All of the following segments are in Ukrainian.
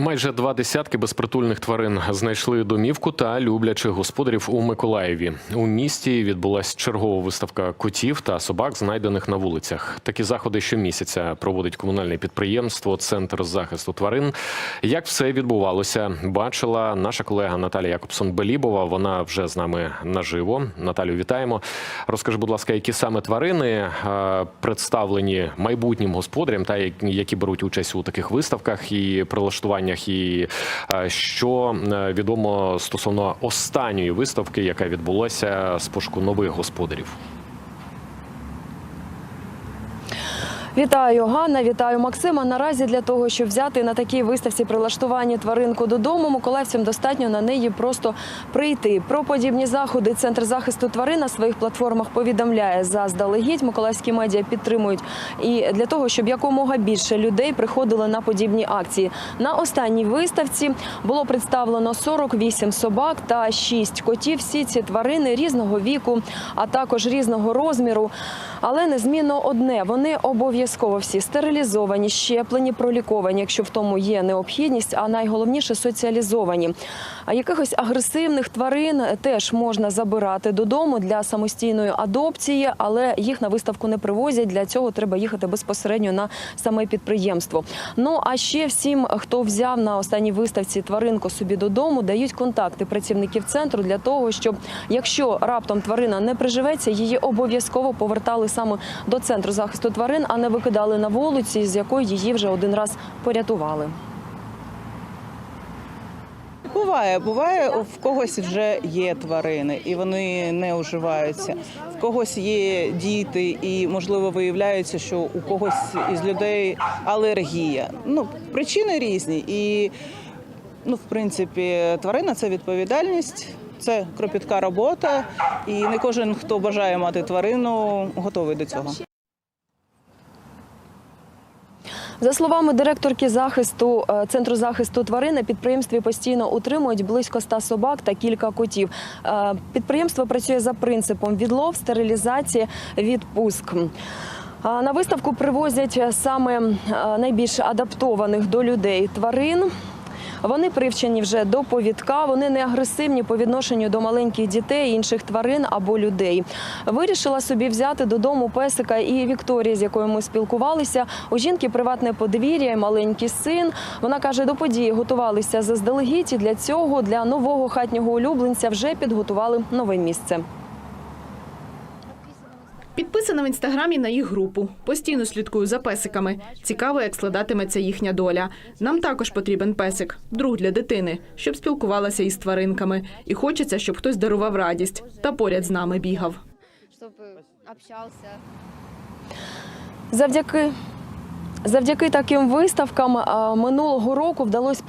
Майже два десятки безпритульних тварин знайшли домівку та люблячих господарів у Миколаєві. У місті відбулася чергова виставка котів та собак, знайдених на вулицях. Такі заходи щомісяця проводить комунальне підприємство Центр захисту тварин. Як все відбувалося, бачила наша колега Наталія Якобсон Белібова. Вона вже з нами наживо. Наталю, вітаємо. Розкажи, будь ласка, які саме тварини е, представлені майбутнім господарям, та які беруть участь у таких виставках і прилаштуваннях, і е, що е, відомо стосовно останньої виставки, яка відбулася з пошуку нових господарів. Вітаю, Ганна, вітаю Максима. Наразі для того, щоб взяти на такій виставці прилаштування тваринку додому, миколаївцям достатньо на неї просто прийти. Про подібні заходи Центр захисту тварин на своїх платформах повідомляє заздалегідь. Миколаївські медіа підтримують і для того, щоб якомога більше людей приходили на подібні акції. На останній виставці було представлено 48 собак та 6 котів. Всі ці тварини різного віку, а також різного розміру. Але незмінно одне: вони обов'язково всі стерилізовані, щеплені, проліковані, якщо в тому є необхідність, а найголовніше соціалізовані. А якихось агресивних тварин теж можна забирати додому для самостійної адопції, але їх на виставку не привозять. Для цього треба їхати безпосередньо на саме підприємство. Ну а ще всім, хто взяв на останній виставці тваринку собі додому, дають контакти працівників центру для того, щоб якщо раптом тварина не приживеться, її обов'язково повертали саме до центру захисту тварин, а не викидали на вулиці, з якої її вже один раз порятували. Буває, буває, в когось вже є тварини, і вони не уживаються. В когось є діти, і можливо виявляється, що у когось із людей алергія. Ну, причини різні. І ну, в принципі, тварина це відповідальність. Це кропітка робота, і не кожен, хто бажає мати тварину, готовий до цього. За словами директорки захисту е, центру захисту тварин, на підприємстві постійно утримують близько ста собак та кілька котів. Е, Підприємство працює за принципом відлов, стерилізації, відпуск. На виставку привозять саме е, найбільш адаптованих до людей тварин. Вони привчені вже до повідка, вони не агресивні по відношенню до маленьких дітей, інших тварин або людей. Вирішила собі взяти додому песика і Вікторія, з якою ми спілкувалися. У жінки приватне подвір'я, і маленький син. Вона каже, до події готувалися заздалегідь. і Для цього для нового хатнього улюбленця вже підготували нове місце. Підписана в інстаграмі на їх групу. Постійно слідкую за песиками. Цікаво, як складатиметься їхня доля. Нам також потрібен песик, друг для дитини, щоб спілкувалася із тваринками. І хочеться, щоб хтось дарував радість та поряд з нами бігав. Щоб общався Завдяки. Завдяки таким виставкам минулого року вдалося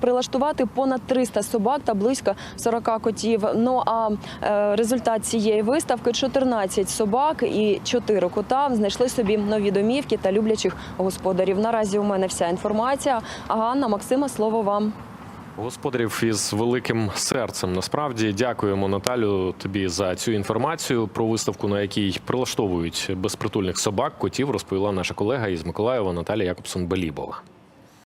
прилаштувати понад 300 собак та близько 40 котів. Ну а е, результат цієї виставки 14 собак і 4 кота знайшли собі нові домівки та люблячих господарів. Наразі у мене вся інформація. Ганна, Максима, слово вам. Господарів із великим серцем. Насправді дякуємо Наталю тобі за цю інформацію про виставку, на якій прилаштовують безпритульних собак, котів, розповіла наша колега із Миколаєва Наталія Якобсон Белібова.